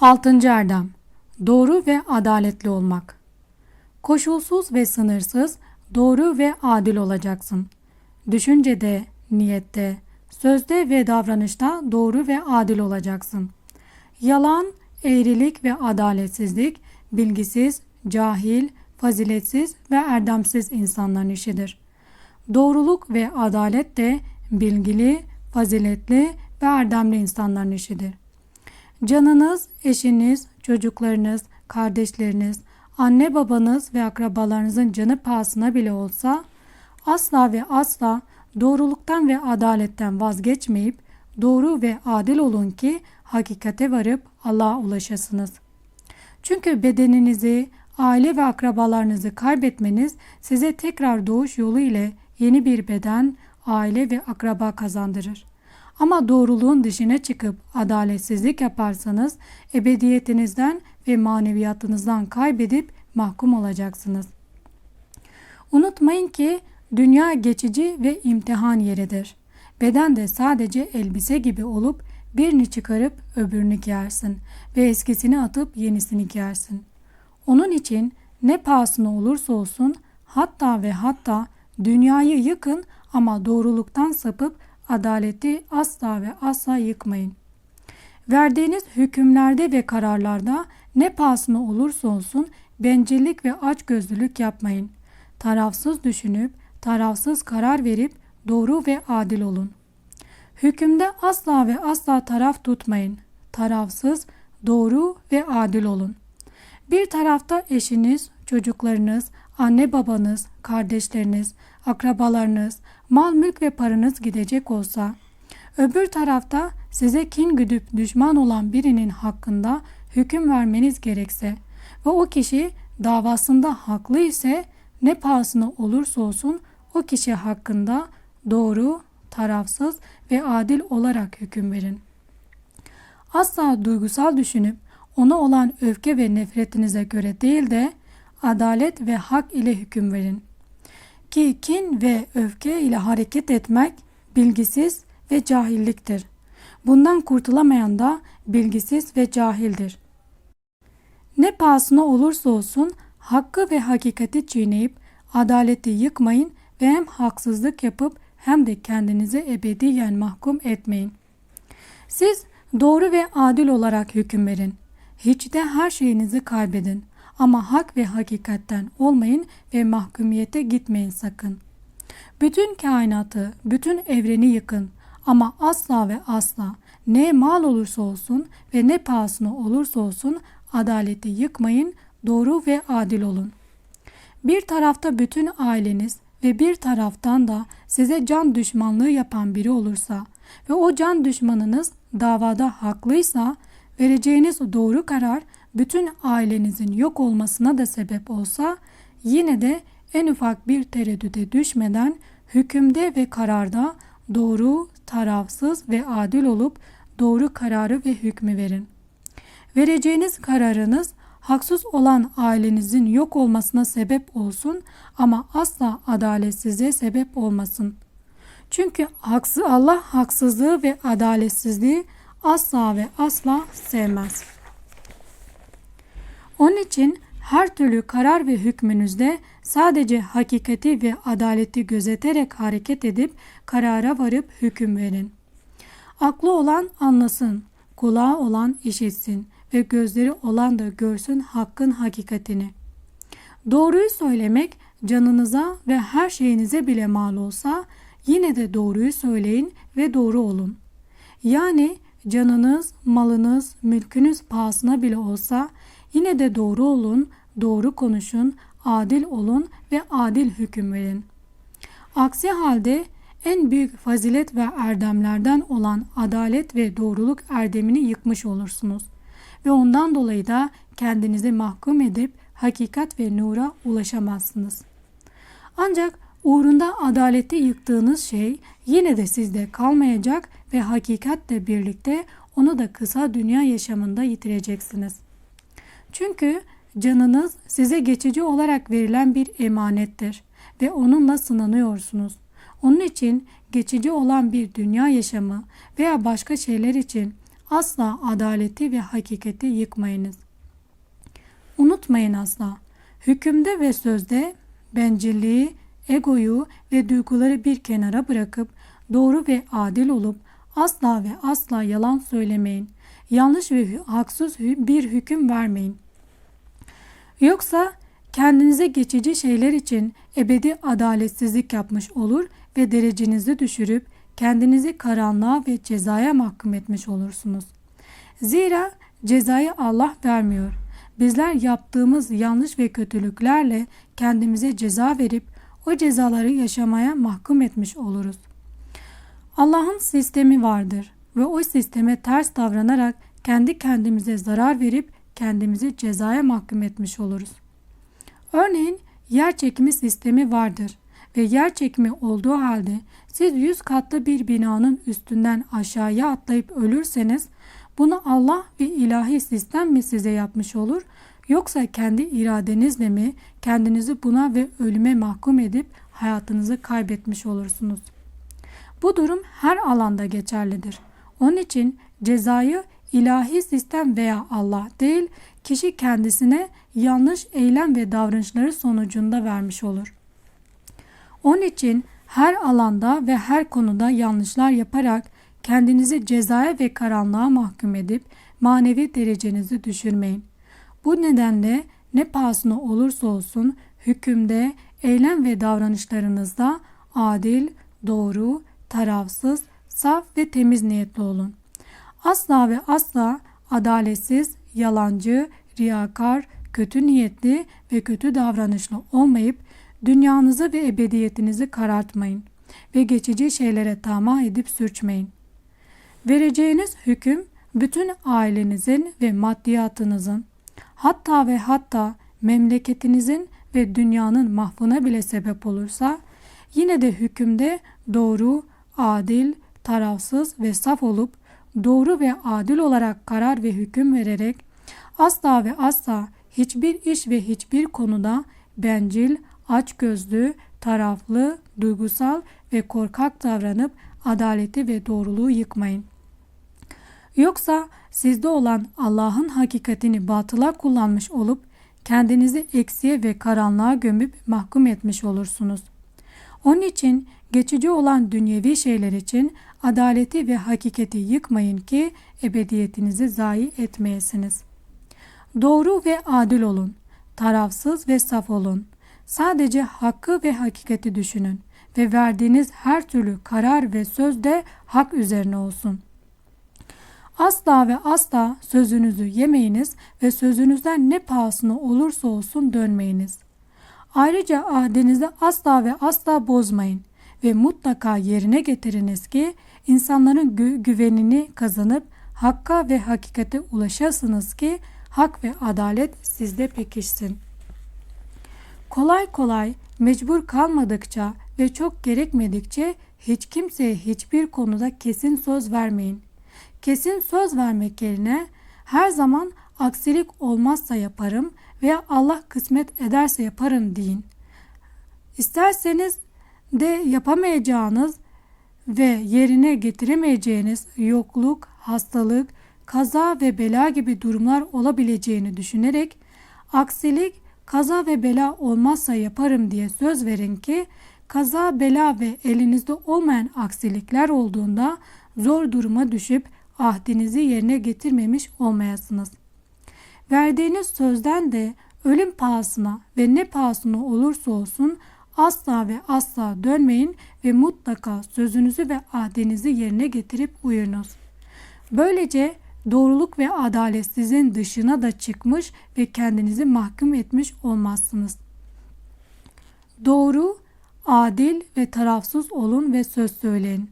Altıncı erdem Doğru ve adaletli olmak Koşulsuz ve sınırsız, doğru ve adil olacaksın. Düşüncede, niyette, sözde ve davranışta doğru ve adil olacaksın. Yalan, eğrilik ve adaletsizlik, bilgisiz, cahil, faziletsiz ve erdemsiz insanların işidir. Doğruluk ve adalet de bilgili, faziletli ve erdemli insanların işidir. Canınız, eşiniz, çocuklarınız, kardeşleriniz, anne babanız ve akrabalarınızın canı pahasına bile olsa asla ve asla doğruluktan ve adaletten vazgeçmeyip doğru ve adil olun ki hakikate varıp Allah'a ulaşasınız. Çünkü bedeninizi, aile ve akrabalarınızı kaybetmeniz size tekrar doğuş yolu ile yeni bir beden, aile ve akraba kazandırır. Ama doğruluğun dışına çıkıp adaletsizlik yaparsanız ebediyetinizden ve maneviyatınızdan kaybedip mahkum olacaksınız. Unutmayın ki dünya geçici ve imtihan yeridir. Beden de sadece elbise gibi olup birini çıkarıp öbürünü giyersin ve eskisini atıp yenisini giyersin. Onun için ne pahasına olursa olsun hatta ve hatta dünyayı yıkın ama doğruluktan sapıp adaleti asla ve asla yıkmayın. Verdiğiniz hükümlerde ve kararlarda ne pahasına olursa olsun bencillik ve açgözlülük yapmayın. Tarafsız düşünüp, tarafsız karar verip doğru ve adil olun. Hükümde asla ve asla taraf tutmayın. Tarafsız, doğru ve adil olun. Bir tarafta eşiniz, çocuklarınız, anne babanız, kardeşleriniz, akrabalarınız, mal mülk ve paranız gidecek olsa, öbür tarafta size kin güdüp düşman olan birinin hakkında hüküm vermeniz gerekse ve o kişi davasında haklı ise ne pahasına olursa olsun o kişi hakkında doğru, tarafsız ve adil olarak hüküm verin. Asla duygusal düşünüp ona olan öfke ve nefretinize göre değil de adalet ve hak ile hüküm verin. Ki kin ve öfke ile hareket etmek bilgisiz ve cahilliktir. Bundan kurtulamayan da bilgisiz ve cahildir. Ne pahasına olursa olsun hakkı ve hakikati çiğneyip adaleti yıkmayın ve hem haksızlık yapıp hem de kendinizi ebediyen mahkum etmeyin. Siz doğru ve adil olarak hüküm verin. Hiç de her şeyinizi kaybedin. Ama hak ve hakikatten olmayın ve mahkumiyete gitmeyin sakın. Bütün kainatı, bütün evreni yıkın. Ama asla ve asla ne mal olursa olsun ve ne pahasına olursa olsun adaleti yıkmayın, doğru ve adil olun. Bir tarafta bütün aileniz ve bir taraftan da size can düşmanlığı yapan biri olursa ve o can düşmanınız davada haklıysa vereceğiniz doğru karar bütün ailenizin yok olmasına da sebep olsa yine de en ufak bir tereddüte düşmeden hükümde ve kararda doğru, tarafsız ve adil olup doğru kararı ve hükmü verin. Vereceğiniz kararınız haksız olan ailenizin yok olmasına sebep olsun ama asla adaletsizliğe sebep olmasın. Çünkü haksız Allah haksızlığı ve adaletsizliği asla ve asla sevmez. Onun için her türlü karar ve hükmünüzde sadece hakikati ve adaleti gözeterek hareket edip karara varıp hüküm verin. Aklı olan anlasın, kulağı olan işitsin ve gözleri olan da görsün hakkın hakikatini. Doğruyu söylemek canınıza ve her şeyinize bile mal olsa yine de doğruyu söyleyin ve doğru olun. Yani canınız, malınız, mülkünüz pahasına bile olsa yine de doğru olun, doğru konuşun, adil olun ve adil hüküm verin. Aksi halde en büyük fazilet ve erdemlerden olan adalet ve doğruluk erdemini yıkmış olursunuz. Ve ondan dolayı da kendinizi mahkum edip hakikat ve nura ulaşamazsınız. Ancak uğrunda adaleti yıktığınız şey yine de sizde kalmayacak ve hakikatle birlikte onu da kısa dünya yaşamında yitireceksiniz. Çünkü canınız size geçici olarak verilen bir emanettir ve onunla sınanıyorsunuz. Onun için geçici olan bir dünya yaşamı veya başka şeyler için asla adaleti ve hakikati yıkmayınız. Unutmayın asla. Hükümde ve sözde bencilliği, egoyu ve duyguları bir kenara bırakıp doğru ve adil olup asla ve asla yalan söylemeyin. Yanlış ve haksız bir hüküm vermeyin. Yoksa kendinize geçici şeyler için ebedi adaletsizlik yapmış olur ve derecenizi düşürüp kendinizi karanlığa ve cezaya mahkum etmiş olursunuz. Zira cezayı Allah vermiyor. Bizler yaptığımız yanlış ve kötülüklerle kendimize ceza verip o cezaları yaşamaya mahkum etmiş oluruz. Allah'ın sistemi vardır ve o sisteme ters davranarak kendi kendimize zarar verip kendimizi cezaya mahkum etmiş oluruz. Örneğin yer çekimi sistemi vardır ve yer çekimi olduğu halde siz 100 katlı bir binanın üstünden aşağıya atlayıp ölürseniz bunu Allah ve ilahi sistem mi size yapmış olur yoksa kendi iradenizle mi kendinizi buna ve ölüme mahkum edip hayatınızı kaybetmiş olursunuz. Bu durum her alanda geçerlidir. Onun için cezayı ilahi sistem veya Allah değil, kişi kendisine yanlış eylem ve davranışları sonucunda vermiş olur. Onun için her alanda ve her konuda yanlışlar yaparak kendinizi cezaya ve karanlığa mahkum edip manevi derecenizi düşürmeyin. Bu nedenle ne pahasına olursa olsun hükümde, eylem ve davranışlarınızda adil, doğru, tarafsız, saf ve temiz niyetli olun. Asla ve asla adaletsiz, yalancı, riyakar, kötü niyetli ve kötü davranışlı olmayıp dünyanızı ve ebediyetinizi karartmayın ve geçici şeylere tamah edip sürçmeyin. Vereceğiniz hüküm bütün ailenizin ve maddiyatınızın hatta ve hatta memleketinizin ve dünyanın mahvına bile sebep olursa yine de hükümde doğru, adil, tarafsız ve saf olup doğru ve adil olarak karar ve hüküm vererek asla ve asla hiçbir iş ve hiçbir konuda bencil, açgözlü, taraflı, duygusal ve korkak davranıp adaleti ve doğruluğu yıkmayın. Yoksa sizde olan Allah'ın hakikatini batıla kullanmış olup kendinizi eksiye ve karanlığa gömüp mahkum etmiş olursunuz. Onun için geçici olan dünyevi şeyler için adaleti ve hakikati yıkmayın ki ebediyetinizi zayi etmeyesiniz. Doğru ve adil olun. Tarafsız ve saf olun. Sadece hakkı ve hakikati düşünün ve verdiğiniz her türlü karar ve söz de hak üzerine olsun. Asla ve asla sözünüzü yemeyiniz ve sözünüzden ne pahasına olursa olsun dönmeyiniz. Ayrıca ahdinizi asla ve asla bozmayın ve mutlaka yerine getiriniz ki insanların gü güvenini kazanıp hakka ve hakikate ulaşasınız ki hak ve adalet sizde pekişsin. Kolay kolay mecbur kalmadıkça ve çok gerekmedikçe hiç kimseye hiçbir konuda kesin söz vermeyin. Kesin söz vermek yerine her zaman aksilik olmazsa yaparım veya Allah kısmet ederse yaparım deyin. İsterseniz de yapamayacağınız ve yerine getiremeyeceğiniz yokluk, hastalık, kaza ve bela gibi durumlar olabileceğini düşünerek aksilik kaza ve bela olmazsa yaparım diye söz verin ki kaza, bela ve elinizde olmayan aksilikler olduğunda zor duruma düşüp ahdinizi yerine getirmemiş olmayasınız. Verdiğiniz sözden de ölüm pahasına ve ne pahasına olursa olsun asla ve asla dönmeyin ve mutlaka sözünüzü ve ahdinizi yerine getirip uyunuz. Böylece doğruluk ve adalet sizin dışına da çıkmış ve kendinizi mahkum etmiş olmazsınız. Doğru, adil ve tarafsız olun ve söz söyleyin.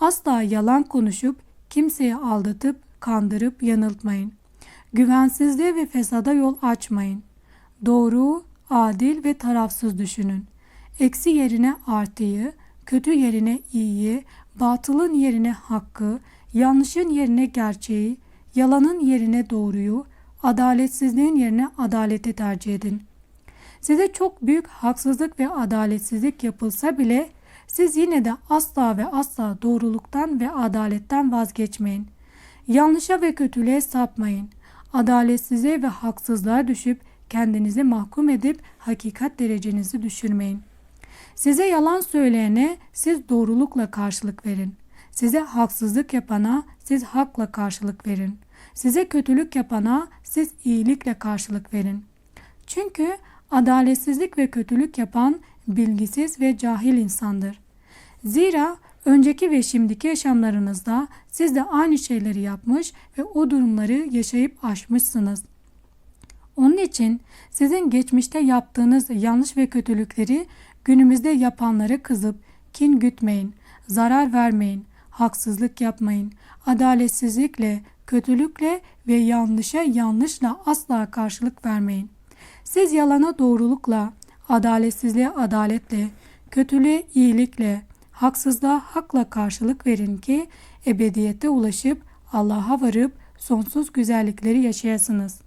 Asla yalan konuşup kimseyi aldatıp kandırıp yanıltmayın. Güvensizliğe ve fesada yol açmayın. Doğru, adil ve tarafsız düşünün. Eksi yerine artıyı, kötü yerine iyiyi, batılın yerine hakkı, yanlışın yerine gerçeği, yalanın yerine doğruyu, adaletsizliğin yerine adaleti tercih edin. Size çok büyük haksızlık ve adaletsizlik yapılsa bile siz yine de asla ve asla doğruluktan ve adaletten vazgeçmeyin. Yanlışa ve kötülüğe sapmayın. Adaletsizliğe ve haksızlığa düşüp kendinizi mahkum edip hakikat derecenizi düşürmeyin. Size yalan söyleyene siz doğrulukla karşılık verin. Size haksızlık yapana siz hakla karşılık verin. Size kötülük yapana siz iyilikle karşılık verin. Çünkü adaletsizlik ve kötülük yapan bilgisiz ve cahil insandır. Zira önceki ve şimdiki yaşamlarınızda siz de aynı şeyleri yapmış ve o durumları yaşayıp aşmışsınız. Onun için sizin geçmişte yaptığınız yanlış ve kötülükleri günümüzde yapanlara kızıp kin gütmeyin, zarar vermeyin, haksızlık yapmayın, adaletsizlikle, kötülükle ve yanlışa yanlışla asla karşılık vermeyin. Siz yalana doğrulukla, adaletsizliğe adaletle, kötülüğe iyilikle, haksızlığa hakla karşılık verin ki ebediyete ulaşıp Allah'a varıp sonsuz güzellikleri yaşayasınız.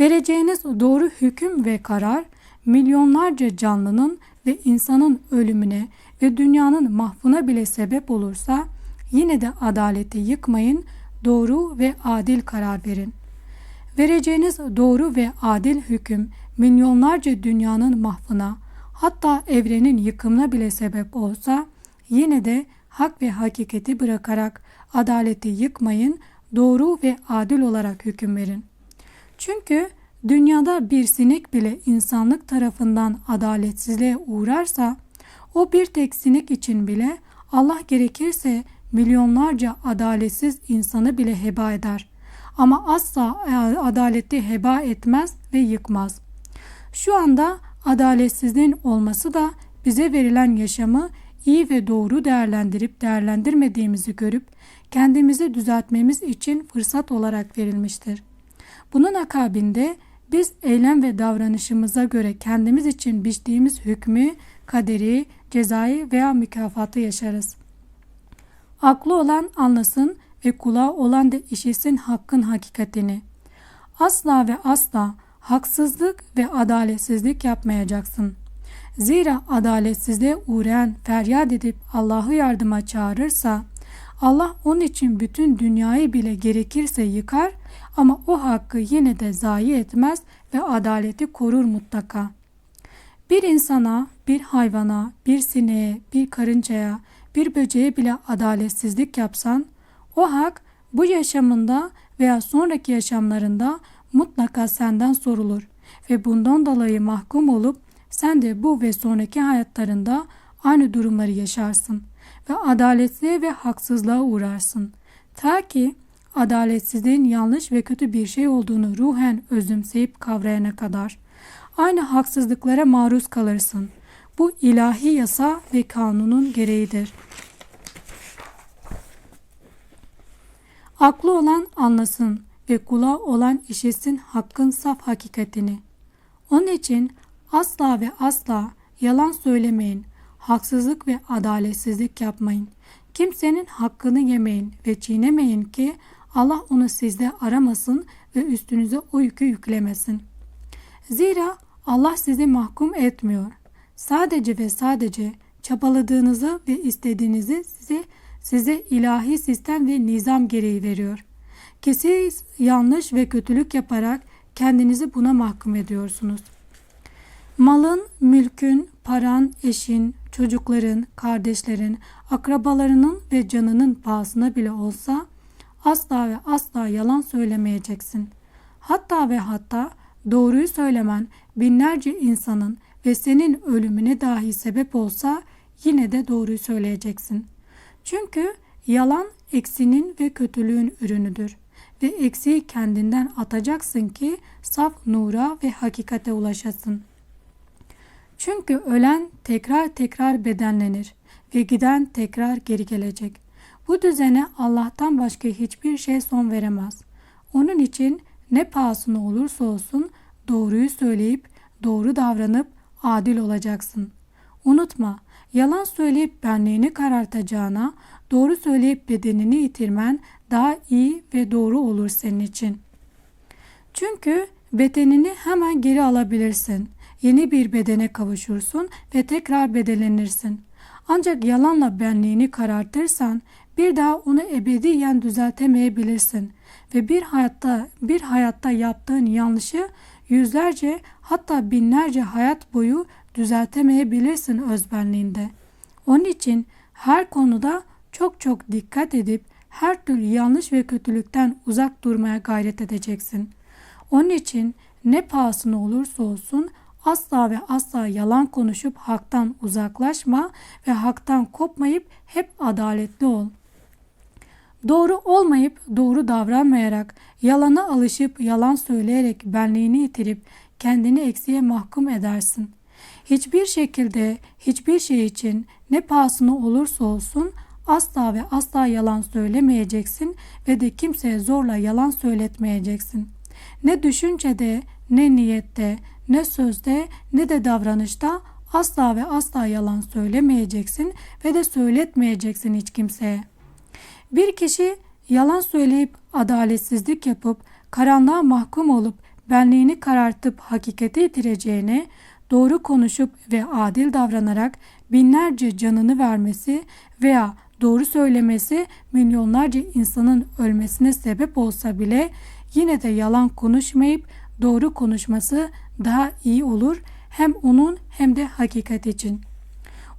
Vereceğiniz doğru hüküm ve karar milyonlarca canlının ve insanın ölümüne ve dünyanın mahvuna bile sebep olursa yine de adaleti yıkmayın, doğru ve adil karar verin. Vereceğiniz doğru ve adil hüküm milyonlarca dünyanın mahvına hatta evrenin yıkımına bile sebep olsa yine de hak ve hakikati bırakarak adaleti yıkmayın, doğru ve adil olarak hüküm verin. Çünkü dünyada bir sinek bile insanlık tarafından adaletsizliğe uğrarsa o bir tek sinek için bile Allah gerekirse milyonlarca adaletsiz insanı bile heba eder. Ama asla adaleti heba etmez ve yıkmaz. Şu anda adaletsizliğin olması da bize verilen yaşamı iyi ve doğru değerlendirip değerlendirmediğimizi görüp kendimizi düzeltmemiz için fırsat olarak verilmiştir. Bunun akabinde biz eylem ve davranışımıza göre kendimiz için biçtiğimiz hükmü, kaderi, cezayı veya mükafatı yaşarız. Aklı olan anlasın ve kulağı olan da işitsin hakkın hakikatini. Asla ve asla haksızlık ve adaletsizlik yapmayacaksın. Zira adaletsizliğe uğrayan feryat edip Allah'ı yardıma çağırırsa Allah onun için bütün dünyayı bile gerekirse yıkar ama o hakkı yine de zayi etmez ve adaleti korur mutlaka. Bir insana, bir hayvana, bir sineğe, bir karıncaya, bir böceğe bile adaletsizlik yapsan, o hak bu yaşamında veya sonraki yaşamlarında mutlaka senden sorulur ve bundan dolayı mahkum olup sen de bu ve sonraki hayatlarında aynı durumları yaşarsın ve adaletsizliğe ve haksızlığa uğrarsın. Ta ki adaletsizliğin yanlış ve kötü bir şey olduğunu ruhen özümseyip kavrayana kadar aynı haksızlıklara maruz kalırsın. Bu ilahi yasa ve kanunun gereğidir. Aklı olan anlasın ve kulağı olan işitsin hakkın saf hakikatini. Onun için asla ve asla yalan söylemeyin, haksızlık ve adaletsizlik yapmayın. Kimsenin hakkını yemeyin ve çiğnemeyin ki Allah onu sizde aramasın ve üstünüze o yükü yüklemesin. Zira Allah sizi mahkum etmiyor. Sadece ve sadece çabaladığınızı ve istediğinizi size size ilahi sistem ve nizam gereği veriyor. Ki siz yanlış ve kötülük yaparak kendinizi buna mahkum ediyorsunuz. Malın, mülkün, paran, eşin, çocukların, kardeşlerin, akrabalarının ve canının pahasına bile olsa asla ve asla yalan söylemeyeceksin. Hatta ve hatta doğruyu söylemen binlerce insanın ve senin ölümüne dahi sebep olsa yine de doğruyu söyleyeceksin. Çünkü yalan eksinin ve kötülüğün ürünüdür ve eksiği kendinden atacaksın ki saf nura ve hakikate ulaşasın. Çünkü ölen tekrar tekrar bedenlenir ve giden tekrar geri gelecek. Bu düzene Allah'tan başka hiçbir şey son veremez. Onun için ne pahasına olursa olsun doğruyu söyleyip doğru davranıp adil olacaksın. Unutma, yalan söyleyip benliğini karartacağına doğru söyleyip bedenini yitirmen daha iyi ve doğru olur senin için. Çünkü bedenini hemen geri alabilirsin. Yeni bir bedene kavuşursun ve tekrar bedelenirsin. Ancak yalanla benliğini karartırsan bir daha onu ebediyen düzeltemeyebilirsin ve bir hayatta bir hayatta yaptığın yanlışı yüzlerce hatta binlerce hayat boyu düzeltemeyebilirsin özbenliğinde. Onun için her konuda çok çok dikkat edip her türlü yanlış ve kötülükten uzak durmaya gayret edeceksin. Onun için ne pahasına olursa olsun asla ve asla yalan konuşup haktan uzaklaşma ve haktan kopmayıp hep adaletli ol. Doğru olmayıp doğru davranmayarak, yalana alışıp yalan söyleyerek benliğini yitirip kendini eksiğe mahkum edersin. Hiçbir şekilde, hiçbir şey için ne pahasına olursa olsun asla ve asla yalan söylemeyeceksin ve de kimseye zorla yalan söyletmeyeceksin. Ne düşüncede, ne niyette, ne sözde, ne de davranışta asla ve asla yalan söylemeyeceksin ve de söyletmeyeceksin hiç kimseye. Bir kişi yalan söyleyip adaletsizlik yapıp karanlığa mahkum olup benliğini karartıp hakikati yitireceğine doğru konuşup ve adil davranarak binlerce canını vermesi veya doğru söylemesi milyonlarca insanın ölmesine sebep olsa bile yine de yalan konuşmayıp doğru konuşması daha iyi olur hem onun hem de hakikat için.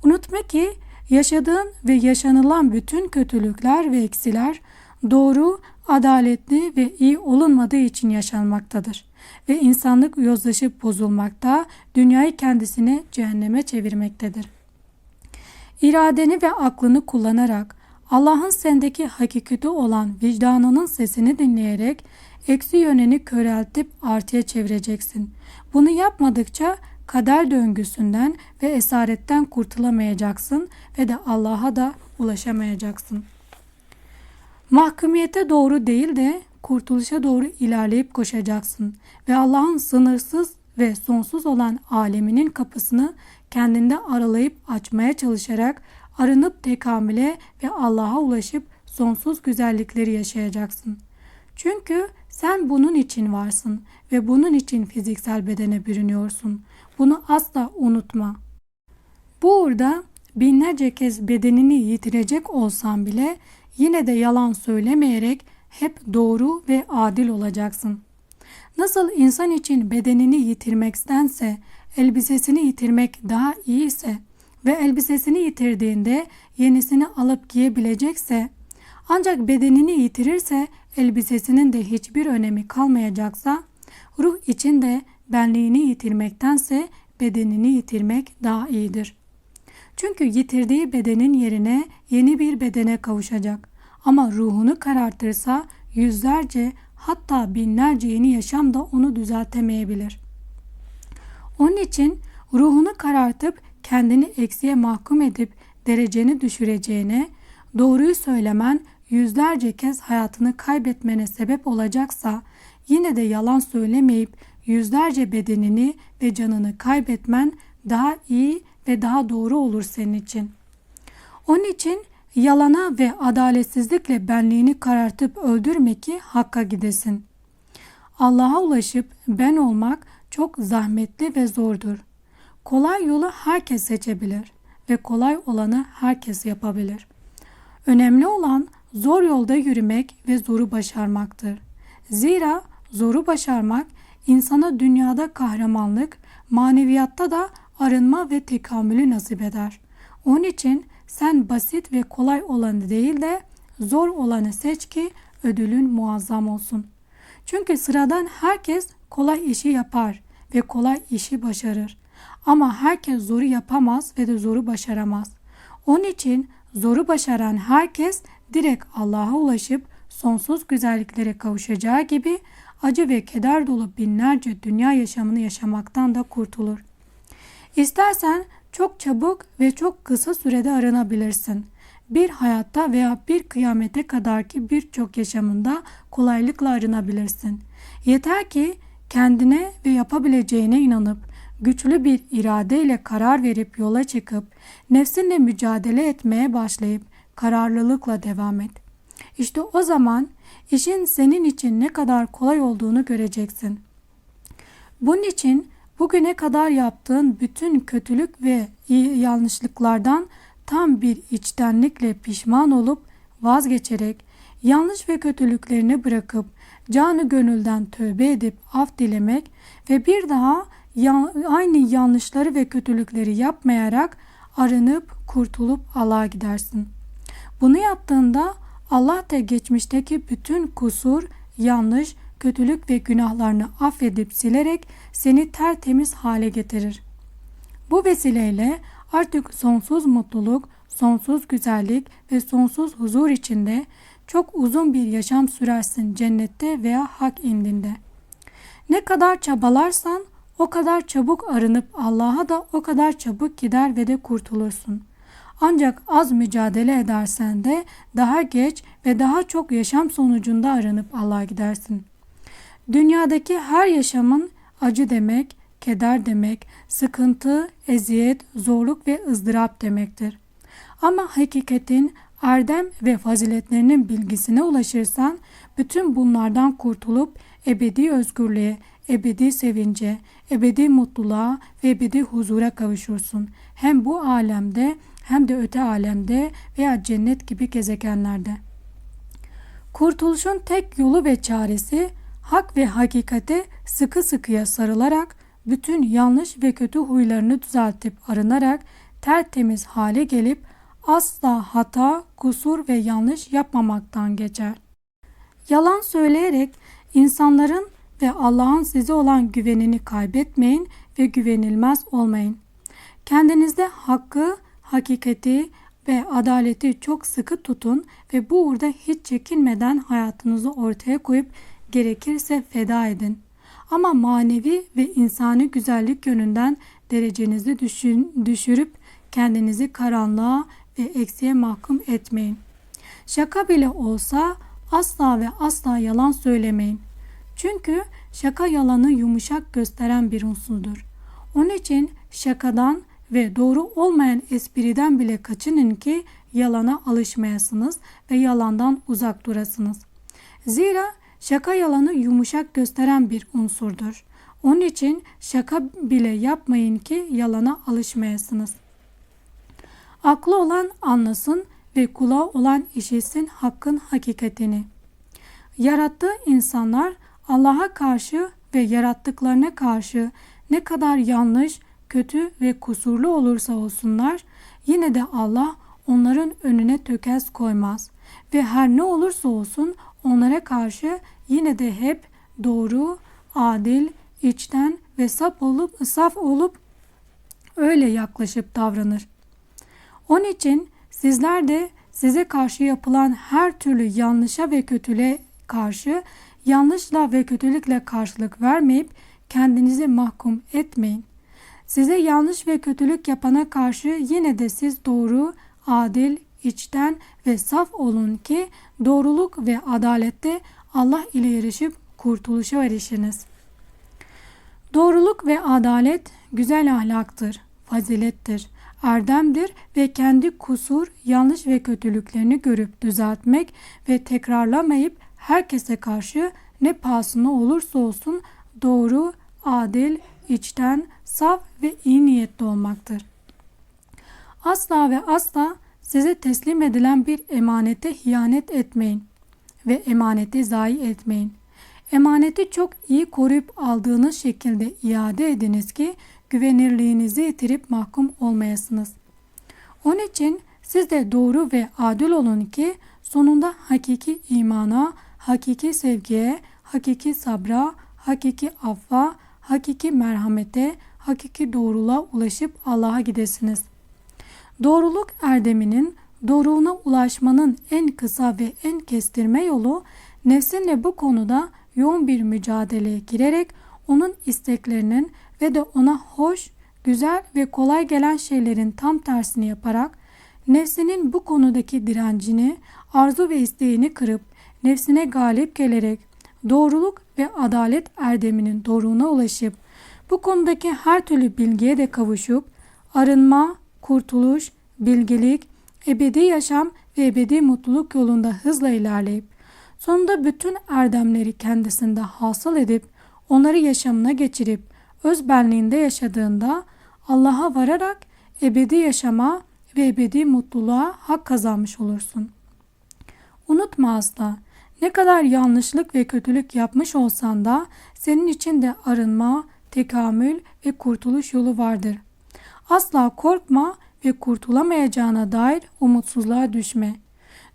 Unutma ki yaşadığın ve yaşanılan bütün kötülükler ve eksiler doğru, adaletli ve iyi olunmadığı için yaşanmaktadır ve insanlık yozlaşıp bozulmakta, dünyayı kendisine cehenneme çevirmektedir. İradeni ve aklını kullanarak Allah'ın sendeki hakikati olan vicdanının sesini dinleyerek eksi yönünü köreltip artıya çevireceksin. Bunu yapmadıkça kader döngüsünden ve esaretten kurtulamayacaksın ve de Allah'a da ulaşamayacaksın. Mahkumiyete doğru değil de kurtuluşa doğru ilerleyip koşacaksın ve Allah'ın sınırsız ve sonsuz olan aleminin kapısını kendinde aralayıp açmaya çalışarak arınıp tekamüle ve Allah'a ulaşıp sonsuz güzellikleri yaşayacaksın. Çünkü sen bunun için varsın ve bunun için fiziksel bedene bürünüyorsun. Bunu asla unutma. Bu uğurda binlerce kez bedenini yitirecek olsan bile yine de yalan söylemeyerek hep doğru ve adil olacaksın. Nasıl insan için bedenini yitirmektense elbisesini yitirmek daha iyi ise ve elbisesini yitirdiğinde yenisini alıp giyebilecekse ancak bedenini yitirirse elbisesinin de hiçbir önemi kalmayacaksa ruh için de benliğini yitirmektense bedenini yitirmek daha iyidir. Çünkü yitirdiği bedenin yerine yeni bir bedene kavuşacak. Ama ruhunu karartırsa yüzlerce hatta binlerce yeni yaşam da onu düzeltemeyebilir. Onun için ruhunu karartıp kendini eksiye mahkum edip dereceni düşüreceğine, doğruyu söylemen yüzlerce kez hayatını kaybetmene sebep olacaksa yine de yalan söylemeyip yüzlerce bedenini ve canını kaybetmen daha iyi ve daha doğru olur senin için. Onun için yalana ve adaletsizlikle benliğini karartıp öldürme ki hakka gidesin. Allah'a ulaşıp ben olmak çok zahmetli ve zordur. Kolay yolu herkes seçebilir ve kolay olanı herkes yapabilir. Önemli olan zor yolda yürümek ve zoru başarmaktır. Zira zoru başarmak insana dünyada kahramanlık, maneviyatta da arınma ve tekamülü nasip eder. Onun için sen basit ve kolay olanı değil de zor olanı seç ki ödülün muazzam olsun. Çünkü sıradan herkes kolay işi yapar ve kolay işi başarır. Ama herkes zoru yapamaz ve de zoru başaramaz. Onun için zoru başaran herkes direkt Allah'a ulaşıp sonsuz güzelliklere kavuşacağı gibi acı ve keder dolu binlerce dünya yaşamını yaşamaktan da kurtulur. İstersen çok çabuk ve çok kısa sürede aranabilirsin. Bir hayatta veya bir kıyamete kadar ki birçok yaşamında kolaylıkla arınabilirsin. Yeter ki kendine ve yapabileceğine inanıp güçlü bir iradeyle karar verip yola çıkıp nefsinle mücadele etmeye başlayıp kararlılıkla devam et. İşte o zaman işin senin için ne kadar kolay olduğunu göreceksin. Bunun için bugüne kadar yaptığın bütün kötülük ve yanlışlıklardan tam bir içtenlikle pişman olup vazgeçerek yanlış ve kötülüklerini bırakıp canı gönülden tövbe edip af dilemek ve bir daha aynı yanlışları ve kötülükleri yapmayarak arınıp kurtulup Allah'a gidersin. Bunu yaptığında Allah da geçmişteki bütün kusur, yanlış, kötülük ve günahlarını affedip silerek seni tertemiz hale getirir. Bu vesileyle artık sonsuz mutluluk, sonsuz güzellik ve sonsuz huzur içinde çok uzun bir yaşam sürersin cennette veya hak indinde. Ne kadar çabalarsan o kadar çabuk arınıp Allah'a da o kadar çabuk gider ve de kurtulursun. Ancak az mücadele edersen de daha geç ve daha çok yaşam sonucunda arınıp Allah'a gidersin. Dünyadaki her yaşamın acı demek, keder demek, sıkıntı, eziyet, zorluk ve ızdırap demektir. Ama hakikatin, erdem ve faziletlerinin bilgisine ulaşırsan bütün bunlardan kurtulup ebedi özgürlüğe, ebedi sevince, ebedi mutluluğa ve ebedi huzura kavuşursun. Hem bu alemde hem de öte alemde veya cennet gibi gezegenlerde. Kurtuluşun tek yolu ve çaresi hak ve hakikate sıkı sıkıya sarılarak bütün yanlış ve kötü huylarını düzeltip arınarak tertemiz hale gelip asla hata, kusur ve yanlış yapmamaktan geçer. Yalan söyleyerek insanların ve Allah'ın size olan güvenini kaybetmeyin ve güvenilmez olmayın. Kendinizde hakkı, hakikati ve adaleti çok sıkı tutun ve bu uğurda hiç çekinmeden hayatınızı ortaya koyup gerekirse feda edin. Ama manevi ve insani güzellik yönünden derecenizi düşün, düşürüp kendinizi karanlığa ve eksiğe mahkum etmeyin. Şaka bile olsa asla ve asla yalan söylemeyin. Çünkü şaka yalanı yumuşak gösteren bir unsurdur. Onun için şakadan ve doğru olmayan espriden bile kaçının ki yalana alışmayasınız ve yalandan uzak durasınız. Zira şaka yalanı yumuşak gösteren bir unsurdur. Onun için şaka bile yapmayın ki yalana alışmayasınız. Aklı olan anlasın ve kulağı olan işitsin hakkın hakikatini. Yarattığı insanlar Allah'a karşı ve yarattıklarına karşı ne kadar yanlış, kötü ve kusurlu olursa olsunlar yine de Allah onların önüne tökez koymaz ve her ne olursa olsun onlara karşı yine de hep doğru, adil, içten ve saf olup saf olup öyle yaklaşıp davranır. Onun için sizler de size karşı yapılan her türlü yanlışa ve kötülüğe karşı yanlışla ve kötülükle karşılık vermeyip kendinizi mahkum etmeyin. Size yanlış ve kötülük yapana karşı yine de siz doğru, adil, içten ve saf olun ki doğruluk ve adalette Allah ile yarışıp kurtuluşa erişiniz. Doğruluk ve adalet güzel ahlaktır, fazilettir, erdemdir ve kendi kusur, yanlış ve kötülüklerini görüp düzeltmek ve tekrarlamayıp herkese karşı ne pahasına olursa olsun doğru, adil, içten, saf ve iyi niyetli olmaktır. Asla ve asla size teslim edilen bir emanete hiyanet etmeyin ve emaneti zayi etmeyin. Emaneti çok iyi koruyup aldığınız şekilde iade ediniz ki güvenirliğinizi yitirip mahkum olmayasınız. Onun için siz de doğru ve adil olun ki sonunda hakiki imana, hakiki sevgiye, hakiki sabra, hakiki affa, hakiki merhamete, hakiki doğruluğa ulaşıp Allah'a gidesiniz. Doğruluk erdeminin doğruğuna ulaşmanın en kısa ve en kestirme yolu nefsinle bu konuda yoğun bir mücadeleye girerek onun isteklerinin ve de ona hoş, güzel ve kolay gelen şeylerin tam tersini yaparak nefsinin bu konudaki direncini, arzu ve isteğini kırıp nefsine galip gelerek doğruluk ve adalet erdeminin doruğuna ulaşıp bu konudaki her türlü bilgiye de kavuşup arınma, kurtuluş, bilgelik, ebedi yaşam ve ebedi mutluluk yolunda hızla ilerleyip sonunda bütün erdemleri kendisinde hasıl edip onları yaşamına geçirip öz benliğinde yaşadığında Allah'a vararak ebedi yaşama ve ebedi mutluluğa hak kazanmış olursun. Unutma asla. Ne kadar yanlışlık ve kötülük yapmış olsan da senin için de arınma, tekamül ve kurtuluş yolu vardır. Asla korkma ve kurtulamayacağına dair umutsuzluğa düşme.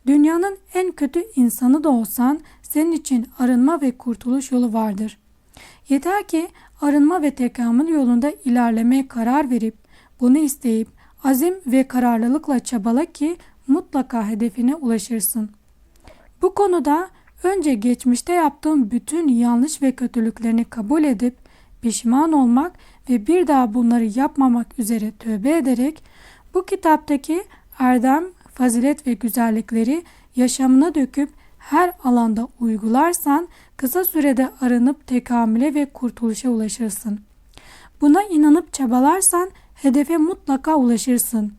Dünyanın en kötü insanı da olsan senin için arınma ve kurtuluş yolu vardır. Yeter ki arınma ve tekamül yolunda ilerlemeye karar verip bunu isteyip azim ve kararlılıkla çabala ki mutlaka hedefine ulaşırsın. Bu konuda önce geçmişte yaptığın bütün yanlış ve kötülüklerini kabul edip pişman olmak ve bir daha bunları yapmamak üzere tövbe ederek bu kitaptaki erdem, fazilet ve güzellikleri yaşamına döküp her alanda uygularsan kısa sürede arınıp tekamüle ve kurtuluşa ulaşırsın. Buna inanıp çabalarsan hedefe mutlaka ulaşırsın.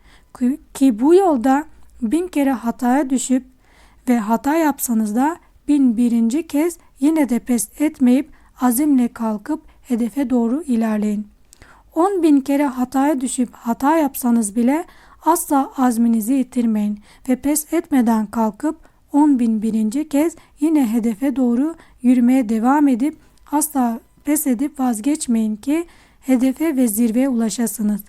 Ki bu yolda bin kere hataya düşüp ve hata yapsanız da bin birinci kez yine de pes etmeyip azimle kalkıp hedefe doğru ilerleyin. On bin kere hataya düşüp hata yapsanız bile asla azminizi yitirmeyin ve pes etmeden kalkıp on bin birinci kez yine hedefe doğru yürümeye devam edip asla pes edip vazgeçmeyin ki hedefe ve zirveye ulaşasınız.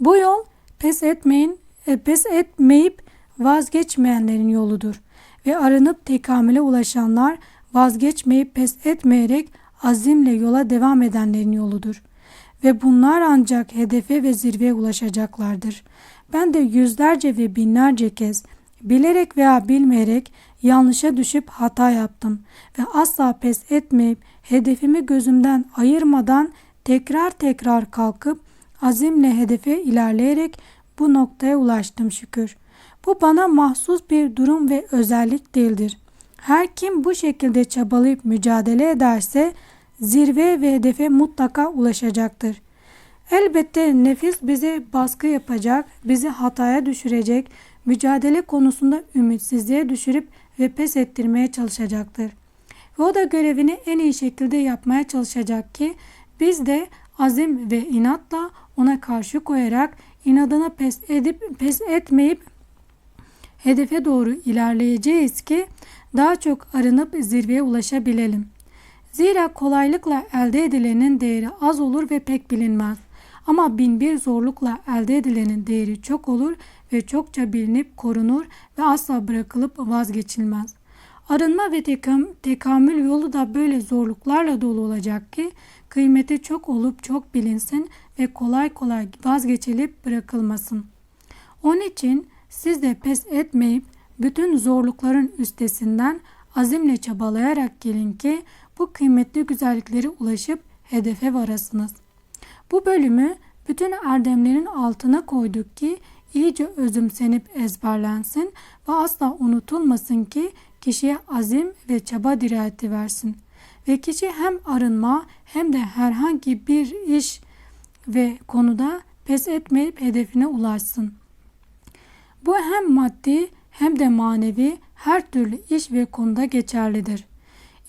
Bu yol pes etmeyin, e, pes etmeyip vazgeçmeyenlerin yoludur ve arınıp tekamüle ulaşanlar vazgeçmeyip pes etmeyerek azimle yola devam edenlerin yoludur. Ve bunlar ancak hedefe ve zirveye ulaşacaklardır. Ben de yüzlerce ve binlerce kez bilerek veya bilmeyerek yanlışa düşüp hata yaptım ve asla pes etmeyip hedefimi gözümden ayırmadan tekrar tekrar kalkıp azimle hedefe ilerleyerek bu noktaya ulaştım şükür. Bu bana mahsus bir durum ve özellik değildir. Her kim bu şekilde çabalayıp mücadele ederse zirve ve hedefe mutlaka ulaşacaktır. Elbette nefis bize baskı yapacak, bizi hataya düşürecek, mücadele konusunda ümitsizliğe düşürüp ve pes ettirmeye çalışacaktır. Ve o da görevini en iyi şekilde yapmaya çalışacak ki biz de azim ve inatla ona karşı koyarak inadına pes edip pes etmeyip hedefe doğru ilerleyeceğiz ki daha çok arınıp zirveye ulaşabilelim. Zira kolaylıkla elde edilenin değeri az olur ve pek bilinmez. Ama bin bir zorlukla elde edilenin değeri çok olur ve çokça bilinip korunur ve asla bırakılıp vazgeçilmez. Arınma ve tekam, tekamül yolu da böyle zorluklarla dolu olacak ki kıymeti çok olup çok bilinsin ve kolay kolay vazgeçilip bırakılmasın. Onun için siz de pes etmeyip bütün zorlukların üstesinden azimle çabalayarak gelin ki bu kıymetli güzelliklere ulaşıp hedefe varasınız. Bu bölümü bütün erdemlerin altına koyduk ki iyice özümsenip ezberlensin ve asla unutulmasın ki kişiye azim ve çaba dirayeti versin. Ve kişi hem arınma hem de herhangi bir iş ve konuda pes etmeyip hedefine ulaşsın. Bu hem maddi hem de manevi her türlü iş ve konuda geçerlidir.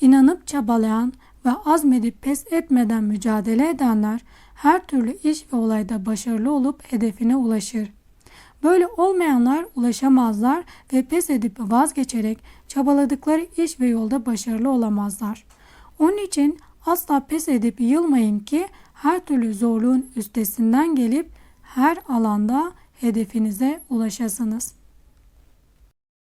İnanıp çabalayan ve azmedip pes etmeden mücadele edenler her türlü iş ve olayda başarılı olup hedefine ulaşır. Böyle olmayanlar ulaşamazlar ve pes edip vazgeçerek çabaladıkları iş ve yolda başarılı olamazlar. Onun için asla pes edip yılmayın ki her türlü zorluğun üstesinden gelip her alanda hedefinize ulaşasınız.